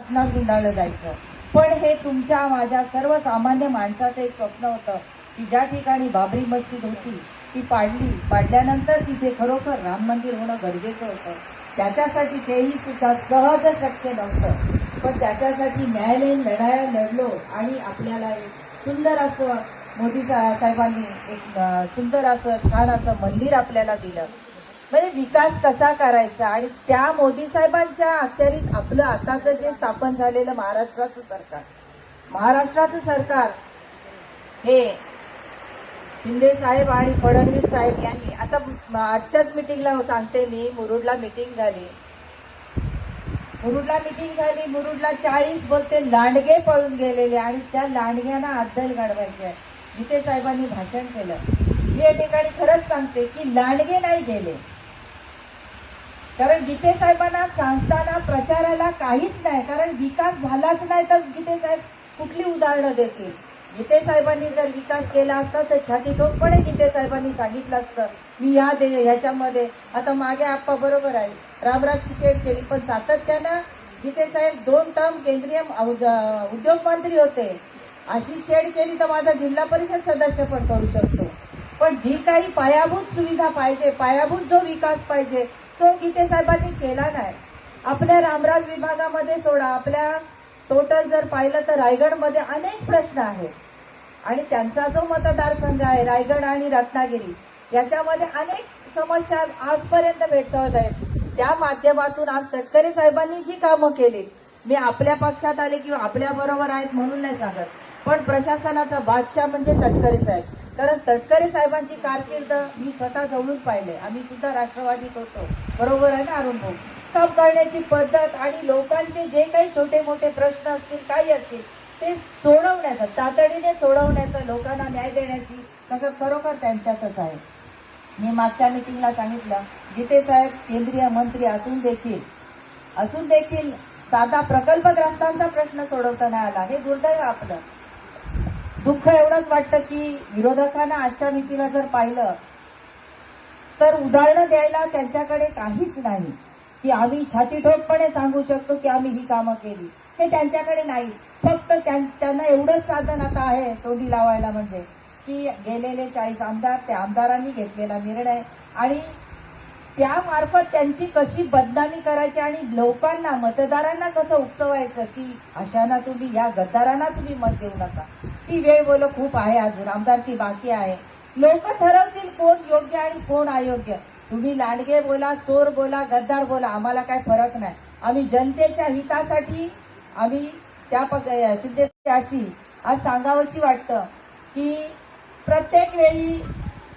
शासनात गुंडाळलं जायचं. पण हे तुमच्या माझ्या सर्वसामान्य माणसाचं एक स्वप्न होतं की ज्या ठिकाणी बाबरी मस्जिद होती ती पाडली. पाडल्यानंतर तिथे खरोखर राम मंदिर होणं गरजेचं होतं. त्याच्यासाठी तेही सुद्धा सहज शक्य नव्हतं. पण त्याच्यासाठी न्यायालयीन लढाया लढलो आणि आपल्याला एक सुंदर असं मोदी साहेबांनी एक सुंदर असं छान असं मंदिर आपल्याला दिलं. म्हणजे विकास कसा करायचा? आणि त्या मोदी साहेबांच्या अखेरीत आपलं आताचं जे स्थापन झालेलं महाराष्ट्राचं सरकार महाराष्ट्राचं सरकार हे शिंदे साहेब आणि फडणवीस साहेब यांनी आता आजच्याच मिटिंगला सांगते मी मुरुडला मिटिंग झाली. मुरुडला मिटिंग झाली मुरुडला चाळीस बोलते लांडगे पळून गेलेले आणि त्या लांडग्यांना अद्दल घडवायचे आहे. गीते साहेबांनी भाषण केलं. मी या ठिकाणी खरंच सांगते की लांडगे नाही गेले. कारण गीते साहेबांना सांगताना प्रचाराला काहीच नाही कारण विकास झालाच नाही तर गीते साहेब कुठली उदाहरणं देतील? गीते साहेबांनी जर विकास केला असता तर छाती ठोकपणे गीते साहेबांनी सांगितलं असतं मी या दे ह्याच्यामध्ये. आता मागे आप्पा बरोबर आहे. रामराजची शेड केली पण सातत्यानं गीते साहेब दोन टर्म केंद्रीय उद्योग मंत्री होते. अशी शेड केली तर माझा जिल्हा परिषद सदस्य पण करू शकतो. पण जी काही पायाभूत सुविधा पाहिजे पायाभूत जो विकास पाहिजे तो गीते साहेबांनी केला नाही. आपल्या रामराज विभागामध्ये सोडा. आपल्या टोटल जर पाहिलं तर रायगडमध्ये अनेक प्रश्न आहेत. आणि त्यांचा जो मतदारसंघ आहे रायगड आणि रत्नागिरी याच्यामध्ये अनेक समस्या आजपर्यंत भेडसावत आहेत. त्या माध्यमातून आज तटकरे साहेबांनी जी कामं केलीत मी आपल्या पक्षात आले किंवा आपल्या बरोबर आहेत म्हणून नाही सांगत. पण प्रशासनाचा बादशाह म्हणजे तटकरे साहेब. कारण तटकरे साहेबांची कारकीर्द मी स्वतः जवळून पाहिले. आम्ही सुद्धा राष्ट्रवादीत होतो. बरोबर आहे ना अरुण भाऊ? काम करण्याची पद्धत आणि लोकांचे जे काही छोटे मोठे प्रश्न असतील काही असतील ते सोडवण्याचा तातडीने सोडवण्याचा लोकांना न्याय देण्याची कसं खरोखर त्यांच्यातच आहे. मी मागच्या मिटिंगला सांगितलं गीते साहेब केंद्रीय मंत्री असून देखील असून देखील साधा प्रकल्पग्रस्तांचा प्रश्न सोडवता नाही आला. हे दुर्दैव आपलं. दुःख एवढंच वाटतं की विरोधकांना आजच्या मितीला जर पाहिलं तर उदाहरणं द्यायला त्यांच्याकडे काहीच नाही. की आम्ही छाती ठोकपणे सांगू शकतो की आम्ही ही कामं केली. हे त्यांच्याकडे नाही. फक्त त्यां- त्यांना एवढंच साधन आता आहे तोंडी लावायला म्हणजे की गेलेले चाळीस आमदार त्या आमदारांनी घेतलेला निर्णय आणि त्यामार्फत त्यांची कशी बदनामी करायची आणि लोकांना मतदारांना कसं उकसवायचं की अशांना तुम्ही या गद्दारांना तुम्ही मत देऊ नका. ती वेळ बोल खूप आहे अजून. आमदारकी बाकी आहे. लोक ठरवतील कोण योग्य आणि कोण अयोग्य. तुम्ही लांडगे बोला चोर बोला गद्दार बोला आम्हाला काय फरक नाही. आम्ही जनतेच्या हितासाठी आम्ही त्या पक शिंदे अशी आज सांगावशी वाटतं की प्रत्येक वेळी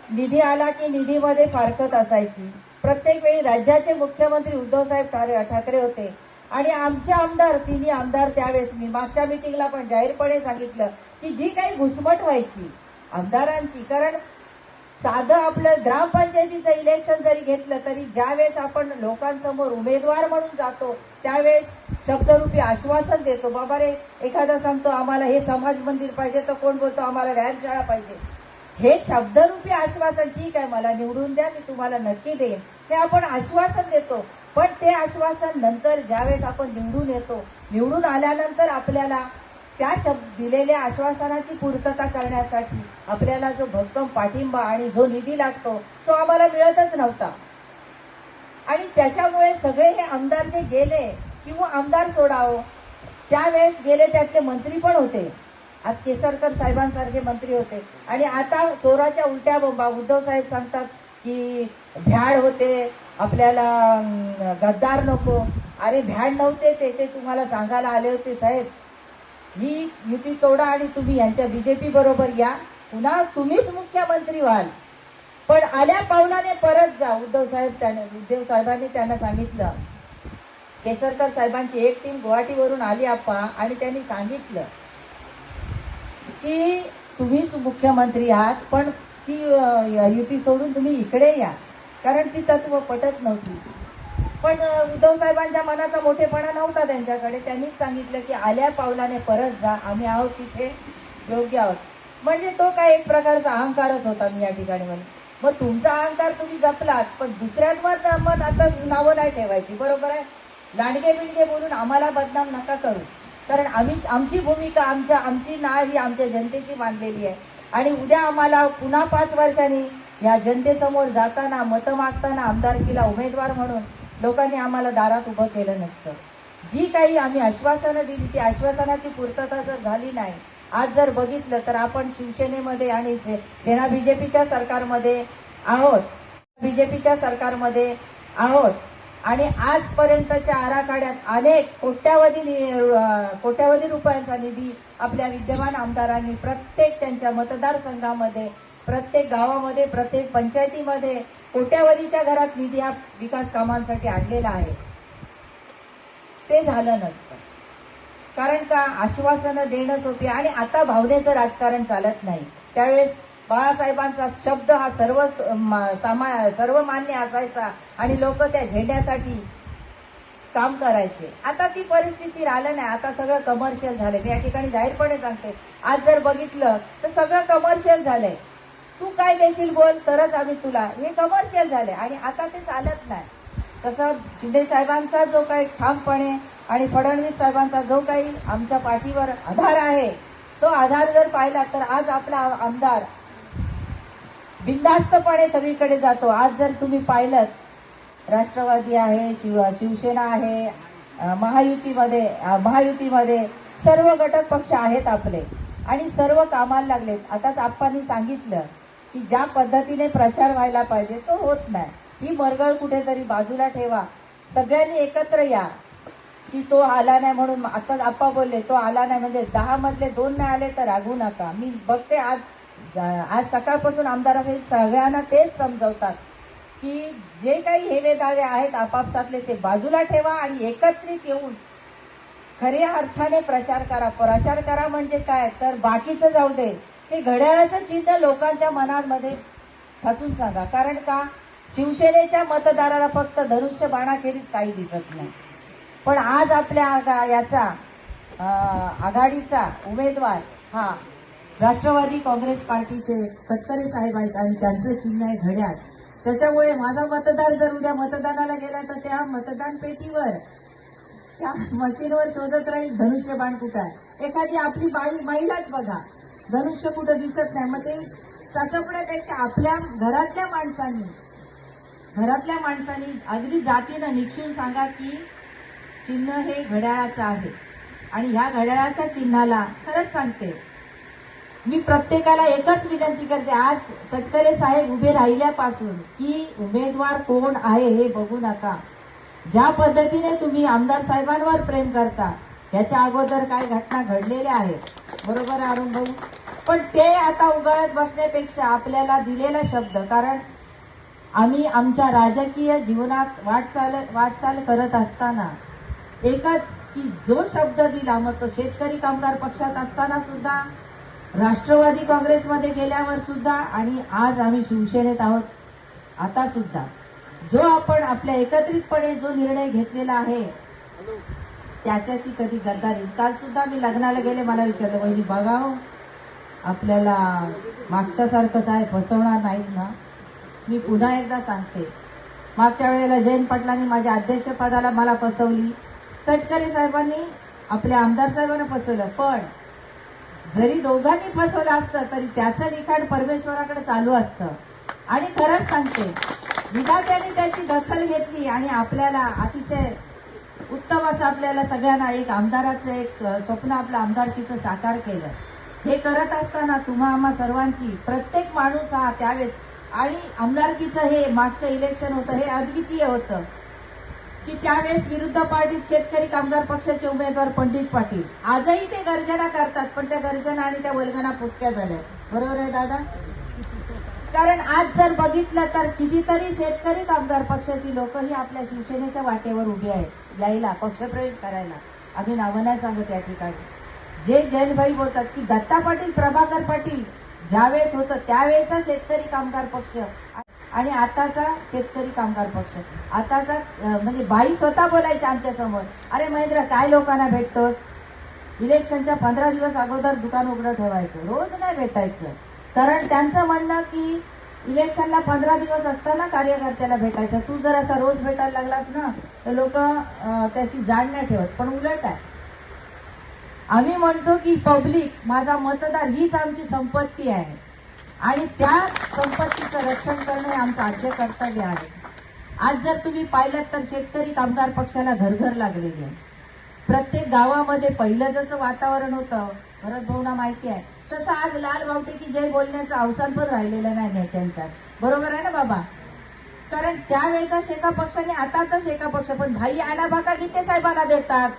निधी आला की निधीमध्ये फारकत असायची. प्रत्येक वेळी राज्याचे मुख्यमंत्री उद्धवसाहेब ठाकरे ठाकरे होते. आणि आमचे आमदार तिन्ही आमदार त्यावेळेस मी मागच्या मिटिंगला पण जाहीरपणे सांगितलं की जी काही घुसमट व्हायची आमदारांची. कारण साधं आपलं ग्रामपंचायतीचं इलेक्शन जरी घेतलं तरी ज्यावेळेस आपण लोकांसमोर उमेदवार म्हणून जातो त्यावेळेस शब्दरूपी आश्वासन देतो. बाबा रे एखादा सांगतो आम्हाला हे समाज मंदिर पाहिजे तर कोण बोलतो आम्हाला व्यायामशाळा पाहिजे. हे शब्दरूपी आश्वासन ठीक आहे मला निवडून द्या मी तुम्हाला नक्की देईन. हे आपण आश्वासन देतो. पण ते आश्वासन नंतर ज्यावेळेस आपण निवडून येतो निवडून आल्यानंतर आपल्याला त्या शब्द दिलेल्या आश्वासनाची पूर्तता करण्यासाठी आपल्याला जो भक्कम पाठिंबा आणि जो निधी लागतो तो आम्हाला मिळतच नव्हता. आणि त्याच्यामुळे सगळे हे आमदार जे गेले किंवा आमदार सोडावं त्यावेळेस गेले त्यातले मंत्री पण होते. आज केसरकर साहेबांसारखे मंत्री होते. आणि आता चोराच्या उलट्या बोंबा उद्धव साहेब सांगतात की भ्याड होते आपल्याला गद्दार नको. अरे भ्याड नव्हते ते ते तुम्हाला सांगायला आले होते साहेब. ही युती तोडा आणि तुम्ही यांच्या बीजेपी बरोबर या. पुन्हा तुम्हीच मुख्यमंत्री व्हाल. पण आल्या पावलाने परत जा उद्धव साहेब त्याने उद्धव साहेबांनी त्यांना सांगितलं. केसरकर साहेबांची एक टीम गुवाहाटीवरून आली आप्पा आणि त्यांनी सांगितलं की तुम्हीच मुख्यमंत्री आहात पण ती युती सोडून तुम्ही इकडे या. कारण ती तत्व पटत नव्हती. पण उद्धव साहेबांच्या मनाचा मोठेपणा नव्हता त्यांच्याकडे. त्यांनीच सांगितलं की आल्या पावलाने परत जा. आम्ही आहोत तिथे. योग्य आहोत. म्हणजे तो काय एक प्रकारचा अहंकारच होता मी या ठिकाणी म्हणजे मग तुमचा अहंकार तुम्ही जपलात पण दुसऱ्यांवर मग आता नावं नाही ठेवायची. बरोबर आहे? लांडगे बिंडगे बोलून आम्हाला बदनाम नका करू. कारण आम्ही आमची भूमिका आमच्या आमची नाळ ही आमच्या जनतेची मानलेली आहे. आणि उद्या आम्हाला पुन्हा पाच वर्षांनी या जनतेसमोर जाताना मतं मागताना आमदारकीला उमेदवार म्हणून लोकांनी आम्हाला दारात उभं केलं नसतं. जी काही आम्ही आश्वासनं दिली ती आश्वासनाची पूर्तता जर झाली नाही आज जर बघितलं तर आपण शिवसेनेमध्ये आणि सेना बीजेपीच्या सरकारमध्ये आहोत बीजेपीच्या सरकारमध्ये आहोत आणि आजपर्यंतच्या आराखड्यात अनेक कोट्यावधी नि- कोट्यावधी रुपयांचा निधी आपल्या विद्यमान आमदारांनी प्रत्येक त्यांच्या मतदारसंघामध्ये प्रत्येक गावामध्ये प्रत्येक पंचायतीमध्ये कोट्यावधीच्या घरात निधी हा विकास कामांसाठी आणलेला आहे. ते झालं नसतं. कारण का? आश्वासनं देणं सोपी आणि आता भावनेचं राजकारण चालत नाही. त्यावेळेस बाळासाहेबांचा शब्द हा सर्व सामा सर्व मान्य असायचा आणि लोक त्या झेंड्यासाठी काम करायचे. आता ती परिस्थिती राहिलं नाही. आता सगळं कमर्शियल झालंय. मी या ठिकाणी जाहीरपणे सांगते. आज जर बघितलं तर सगळं कमर्शियल झालंय. तू काय देशील बोल तरच आम्ही तुला. हे कमर्शियल झाले आणि आता ते चालत नाही. तसं शिंदे साहेबांचा जो काही ठामपणे आणि फडणवीस साहेबांचा जो काही आमच्या पाठीवर आधार आहे तो आधार जर पाहिला तर आज आपला आमदार बिंदास्तपणे सगळीकडे जातो. आज जर तुम्ही पाहिलं राष्ट्रवादी आहे शिव शिवसेना आहे महायुतीमध्ये महायुतीमध्ये सर्व घटक पक्ष आहेत आपले. आणि सर्व कामाला लागलेत. आताच आप्पांनी सांगितलं की ज्या पद्धतीने प्रचार व्हायला पाहिजे तो होत नाही. ही मरगळ कुठेतरी बाजूला ठेवा. सगळ्यांनी एकत्र या की तो आला नाही म्हणून आता आप्पा बोलले तो आला नाही. म्हणजे दहा मधले दोन नाही आले तर रागू नका. मी बघते आज आज सकाळपासून आमदार सगळ्यांना तेच समजवतात की जे काही हेवे दावे आहेत आपापसातले ते बाजूला ठेवा आणि एकत्रित येऊन खऱ्या अर्थाने प्रचार करा. प्रचार करा म्हणजे काय? तर बाकीचं जाऊ दे. ते घड्याळाचं चिन्ह लोकांच्या मनामध्ये फसून सांगा. कारण का? शिवसेनेच्या मतदाराला फक्त धनुष्य बाणाखेरीज काही दिसत नाही. पण आज आपल्या आगा- याचा आघाडीचा उमेदवार हा राष्ट्रवादी काँग्रेस पार्टीचे तटकरे साहेब आहेत आणि त्यांचं चिन्ह आहे घड्याळ. त्याच्यामुळे माझा मतदार जर उद्या मतदानाला गेला तर त्या मतदान पेटीवर त्या मशीनवर शोधत राहील धनुष्यबाण कुठं आहे. एखादी आपली बाई महिलाच बघा. धनुष्य कुठं दिसत नाही. मग ते चाचपण्यापेक्षा आपल्या घरातल्या माणसांनी घरातल्या माणसांनी अगदी जातीनं निक्षून सांगा की चिन्ह हे घड्याळाचं आहे. आणि ह्या घड्याळाच्या चिन्हाला खरंच सांगते मी प्रत्येकाला एकच विनंती करते आज तटकरे साहेब उभे राहिल्यापासून की उमेदवार कोण आहे हे बघू नका. ज्या पद्धतीने तुम्ही आमदार साहेबांवर प्रेम करता याच्या अगोदर काय घटना घडलेल्या आहेत. बरोबर अरुण भाऊ? पण ते आता उगाळत बसण्यापेक्षा आपल्याला दिलेला शब्द कारण आम्ही आमच्या राजकीय जीवनात वाटचाल वाटचाल करत असताना एकच की जो शब्द दिला मग तो शेतकरी कामगार पक्षात असताना सुद्धा राष्ट्रवादी काँग्रेसमध्ये गेल्यावर सुद्धा आणि आज आम्ही शिवसेनेत आहोत आता सुद्धा. जो आपण आपल्या एकत्रितपणे जो निर्णय घेतलेला आहे त्याच्याशी कधी गद्दारी. काल सुद्धा मी लग्नाला गेले मला विचारलं वहिनी बघा हो आपल्याला मागच्यासारखं साहेब फसवणार नाहीत ना. मी पुन्हा एकदा सांगते. मागच्या वेळेला जयंत पाटलांनी माझ्या अध्यक्षपदाला मला फसवली. तटकरे साहेबांनी आपल्या आमदार साहेबांना फसवलं. पण जरी दोघांनी फसवलं असतं तरी त्याचं लिखाण परमेश्वराकडे चालू असतं. आणि खरंच सांगते विधात्याने त्याची दखल घेतली आणि आपल्याला अतिशय उत्तम असं आपल्याला सगळ्यांना एक आमदाराचं एक स्व- स्वप्न आपलं आमदारकीचं साकार केलं. हे करत असताना तुम्हा आम्हा सर्वांची प्रत्येक माणूस हा त्यावेळेस आणि आमदारकीचं हे मागचं इलेक्शन होतं हे अद्वितीय होतं की त्यावेळेस विरुद्ध पार्टीत शेतकरी कामगार पक्षाचे उमेदवार पंडित पाटील. आजही ते गर्जना करतात पण त्या गर्जना आणि त्या वल्गना पुचक्या झाल्या. बरोबर आहे दादा? कारण आज जर बघितलं तर कितीतरी शेतकरी कामगार पक्षाची लोक ही आपल्या शिवसेनेच्या वाटेवर उभी आहेत. यायला पक्षप्रवेश करायला. आम्ही नावं नाही सांगत या ठिकाणी. जे जैनभाई बोलतात की दत्ता पाटील प्रभाकर पाटील ज्यावेळेस होतं त्यावेळेचा शेतकरी कामगार पक्ष. आणि आताचा शेतकरी कामगार पक्ष. आताचा म्हणजे बाई स्वतः बोलायच्या आमच्यासमोर. अरे महेंद्र काय लोकांना भेटतोस? इलेक्शनच्या पंधरा दिवस अगोदर दुकान उघडं ठेवायचं. रोज नाही भेटायचं. कारण त्यांचं म्हणणं की इलेक्शनला पंधरा दिवस असताना कार्यकर्त्याला भेटायचं. तू जर असा रोज भेटायला लागलास ना तर लोक त्याची जाण नाही ठेवत. पण उलट आहे आम्ही म्हणतो की पब्लिक माझा मतदार हीच आमची संपत्ती आहे. आणि त्या संपत्तीचं रक्षण करणं हे आमचं आद्य कर्तव्य आहे. आज जर तुम्ही पाहिलं तर शेतकरी कामगार पक्षाला घरघर लागलेली. आहे प्रत्येक गावामध्ये पहिलं जसं वातावरण होतं भरत भाऊना माहिती आहे तसं आज लाल बावटे की जय बोलण्याचं अवसान पण राहिलेलं नाही नेत्यांच्यात. बरोबर आहे ना बाबा? कारण त्यावेळेचा शेका पक्षाने आताचा शेका पक्ष पण भाई आला बाका गीते साहेबांना देतात.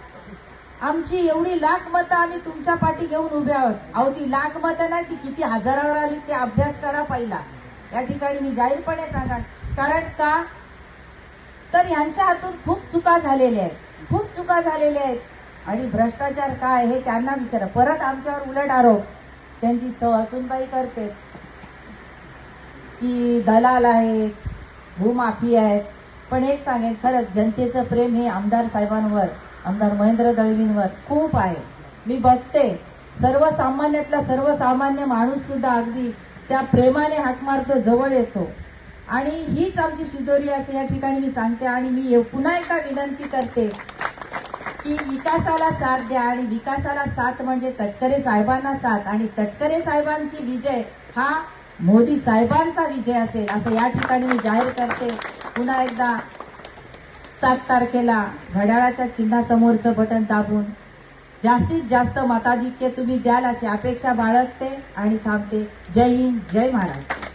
आमची एवढी लाख मतं आम्ही तुमच्या पाठी घेऊन उभे आहोत. अहो ती लाख मतं नाही ती किती हजारावर आली ते अभ्यास करा पहिला. या ठिकाणी मी जाहीरपणे सांगा कारण का? तर यांच्या हातून खूप चुका झालेल्या आहेत. खूप चुका झालेल्या आहेत. आणि भ्रष्टाचार काय हे त्यांना विचारा. परत आमच्यावर उलट आरोप. त्यांची सौ असूनबाई करते. की दलाल आहेत भूमाफी आहेत. पण एक सांगेन खरंच जनतेचं प्रेम हे आमदार साहेबांवर आमदार महेंद्र दळवींवर खूप आहे. मी बघते सर्वसामान्यातला सर्वसामान्य माणूस सुद्धा अगदी त्या प्रेमाने हात मारतो जवळ येतो. आणि हीच आमची शिदोरी असे या ठिकाणी मी सांगते आणि मी पुन्हा एका विनंती करते की विकासाला साथ द्या आणि विकासाला साथ म्हणजे तटकरे साहेबांना साथ. आणि तटकरे साहेबांची विजय हा मोदी साहेबांचा विजय असेल असं या ठिकाणी मी जाहीर करते. पुन्हा एकदा सात तारखेला घड्याळाच्या चिन्हासमोरचं बटन दाबून जास्तीत जास्त मताधिक्य तुम्ही द्याल अशी अपेक्षा बाळगते आणि थांबते. जय हिंद जय महाराष्ट्र.